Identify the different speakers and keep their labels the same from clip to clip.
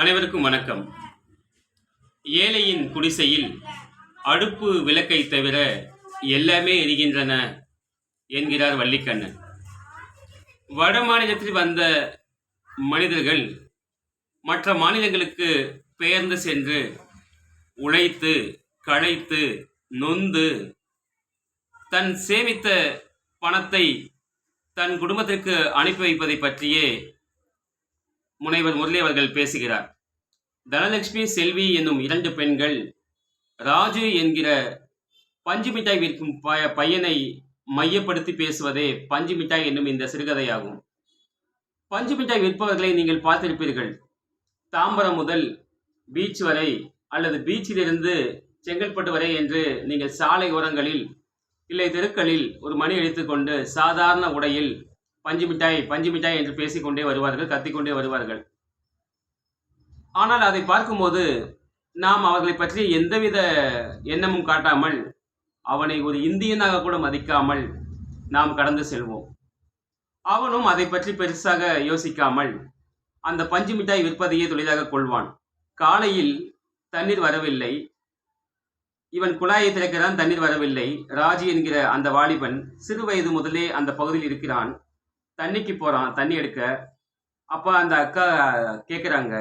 Speaker 1: அனைவருக்கும் வணக்கம். ஏழையின் குடிசையில் அடுப்பு விளக்கை தவிர எல்லாமே எரிகின்றன என்கிறார் வள்ளிக்கண்ணன். வட மாநிலத்தில் வந்த மனிதர்கள் மற்ற மாநிலங்களுக்கு பெயர்ந்து சென்று உழைத்து களைத்து நொந்து தன் சேமித்த பணத்தை தன் குடும்பத்திற்கு அனுப்பி வைப்பதை பற்றியே முனைவர் முரளி அவர்கள் பேசுகிறார். தனலட்சுமி செல்வி என்னும் இரண்டு பெண்கள் ராஜு என்கிற பஞ்சு மிட்டாய் விற்கும் ப பையனை மையப்படுத்தி பேசுவதே பஞ்சு மிட்டாய் என்னும் இந்த சிறுகதையாகும். பஞ்சு மிட்டாய் விற்பவர்களை நீங்கள் பார்த்திருப்பீர்கள். தாம்பரம் முதல் பீச் வரை அல்லது பீச்சிலிருந்து செங்கல்பட்டு வரை என்று நீங்கள் சாலை ஓரங்களில் இல்லை தெருக்களில் ஒரு மணி அடித்துக்கொண்டு சாதாரண உடையில் பஞ்சு மிட்டாய் பஞ்சு மிட்டாய் என்று பேசிக்கொண்டே வருவார்கள் கத்திக்கொண்டே வருவார்கள். ஆனால் அதை பார்க்கும்போது நாம் அவர்களை பற்றி எந்தவித எண்ணமும் காட்டாமல் அவனை ஒரு இந்தியனாக கூட மதிக்காமல் நாம் கடந்து செல்வோம். அவனும் அதை பற்றி பெருசாக யோசிக்காமல் அந்த பஞ்சு மிட்டாய் விற்பதையே தொழிலாக கொள்வான். காலையில் தண்ணீர் வரவில்லை. இவன் குழாயை திறக்கிறான் தண்ணீர் வரவில்லை. ராஜி என்கிற அந்த வாலிபன் சிறு வயது முதலே அந்த பகுதியில் இருக்கிறான். தண்ணிக்கு போகிறான் தண்ணி எடுக்க. அப்போ அந்த அக்கா கேட்குறாங்க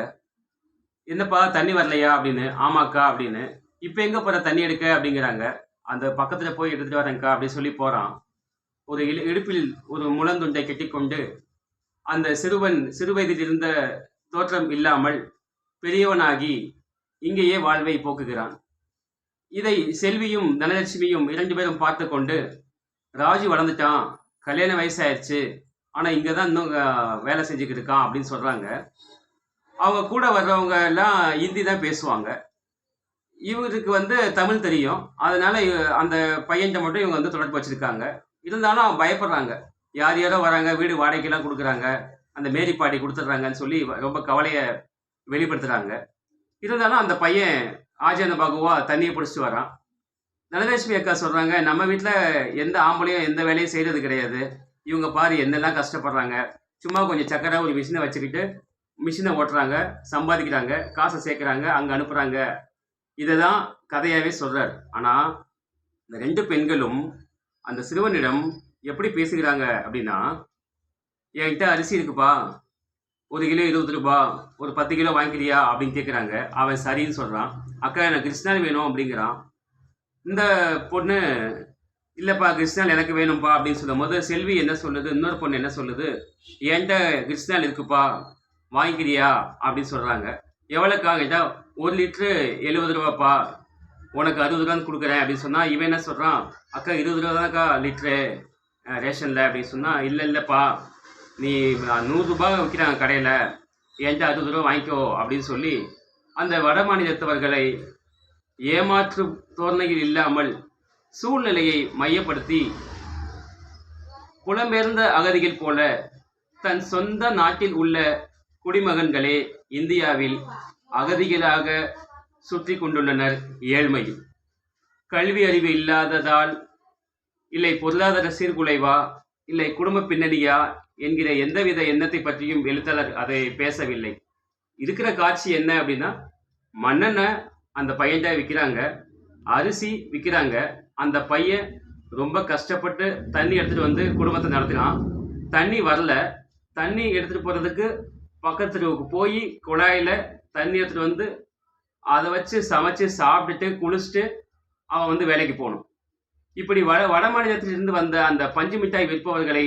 Speaker 1: என்னப்பா தண்ணி வரலையா? அப்படின்னு. ஆமாக்கா அப்படின்னு. இப்போ எங்கே போகிற தண்ணி எடுக்க? அப்படிங்கிறாங்க. அந்த பக்கத்தில் போய் எடுத்துகிட்டு வரேங்க்கா அப்படின்னு சொல்லி போகிறான் ஒரு இழு இடுப்பில் ஒரு முழந்துண்டை கட்டிக்கொண்டு அந்த சிறுவன் சிறுவயதில் இருந்த தோற்றம் இல்லாமல் பெரியவனாகி இங்கேயே வாழ்வை போக்குகிறான். இதை செல்வியும் தனலட்சுமியும் இரண்டு பேரும் பார்த்து கொண்டு ராஜு வளர்ந்துட்டான். கல்யாண வயசாயிருச்சு. ஆனால் இங்கே தான் இன்னும் வேலை செஞ்சுக்கிட்டு இருக்கான் அப்படின்னு சொல்கிறாங்க அவங்க கூட வர்றவங்க எல்லாம் ஹிந்தி தான் பேசுவாங்க. இவருக்கு வந்து தமிழ் தெரியும். அதனால அந்த பையன்கிட்ட மட்டும் இவங்க வந்து தொடர்பு வச்சிருக்காங்க. இருந்தாலும் அவங்க பயப்படுறாங்க. யார் யாரோ வராங்க வீடு வாடகைக்கெல்லாம் கொடுக்குறாங்க. அந்த மேரி பாட்டி கொடுத்துட்றாங்கன்னு சொல்லி ரொம்ப கவலையை வெளிப்படுத்துகிறாங்க இருந்தாலும் அந்த பையன் ஆஜான பாகுவா தண்ணியை பிடிச்சிட்டு வரான். தனலட்சுமி அக்கா சொல்கிறாங்க நம்ம வீட்டில் எந்த ஆம்பளையும் எந்த வேலையும் செய்கிறது கிடையாது. இவங்க பாரு என்னெல்லாம் கஷ்டப்படுறாங்க. சும்மா கொஞ்சம் சக்கர ஒரு மிஷினை வச்சுக்கிட்டு மிஷினை ஓட்டுறாங்க சம்பாதிக்கிறாங்க காசை சேர்க்குறாங்க அங்கே அனுப்புகிறாங்க இதை தான் கதையாகவே சொல்கிறார் ஆனால் இந்த ரெண்டு பெண்களும் அந்த சிறுவனிடம் எப்படி பேசுகிறாங்க அப்படின்னா என்கிட்ட அரிசி இருக்குப்பா. ஒரு கிலோ இருபது ரூபா. ஒரு பத்து கிலோ வாங்கிக்கிறியா? அப்படின்னு கேட்குறாங்க அவன் சரின்னு சொல்கிறான் அக்கா எனக்கு கிருஷ்ணால் வேணும் அப்படிங்கிறான். இந்த பொண்ணு இல்லைப்பா கிருஷ்ணால் எனக்கு வேணும்ப்பா அப்படின்னு சொல்லும்போது செல்வி என்ன சொல்லுது? இன்னொரு பொண்ணு என்ன சொல்லுது? என்கிட்ட கிருஷ்ணால் இருக்குப்பா? வாங்கிக்கிறியா? அப்படின்னு சொல்கிறாங்க எவ்வளோக்கா? கேட்டால் ஒரு லிட்ரு எழுபது ரூபாப்பா. உனக்கு அறுபது ரூபான்னு கொடுக்குறேன். அப்படின்னு சொன்னால் இவன் என்ன சொல்கிறான் அக்கா இருபது ரூபா தான்க்கா லிட்ரு ரேஷனில். அப்படின்னு சொன்னால் இல்லை இல்லைப்பா. நீ நூறுரூபா விற்கிறாங்க கடையில். என்கிட்ட அறுபது ரூபா வாங்கிக்கோ? அப்படின்னு சொல்லி அந்த வட மாநிலத்தவர்களை ஏமாற்று தோரணையில் இல்லாமல் சூழ்நிலையை மையப்படுத்தி புலம்பெயர்ந்த அகதிகள் போல தன் சொந்த நாட்டில் உள்ள குடிமகன்களே இந்தியாவில் அகதிகளாக சுற்றி கொண்டுள்ளனர் ஏழ்மையில். கல்வி அறிவு இல்லாததால் இல்லை பொருளாதார சீர்குலைவா இல்லை குடும்ப பின்னணியா என்கிற எந்தவித எண்ணத்தை பற்றியும் எழுத்தாளர் அதை பேசவில்லை. இருக்கிற காட்சி என்ன அப்படின்னா மன்னனை அந்த பையன்டா விற்கிறாங்க அரிசி விற்கிறாங்க அந்த பையன் ரொம்ப கஷ்டப்பட்டு தண்ணி எடுத்துகிட்டு வந்து குடும்பத்தை நடத்துகிறான் தண்ணி வரல. தண்ணி எடுத்துகிட்டு போகிறதுக்கு பக்கத்து போய் குழாயில் தண்ணி எடுத்துகிட்டு வந்து அதை வச்சு சமைச்சு சாப்பிட்டுட்டு குளிச்சுட்டு அவன் வந்து வேலைக்கு போகணும் இப்படி வட வட மாநிலத்திலிருந்து வந்த அந்த பஞ்சு மிட்டாய் விற்பவர்களை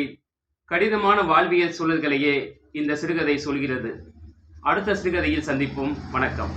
Speaker 1: கடினமான வாழ்வியல் சூழல்களையே இந்த சிறுகதை சொல்கிறது. அடுத்த சிறுகதையில் சந்திப்போம். வணக்கம்.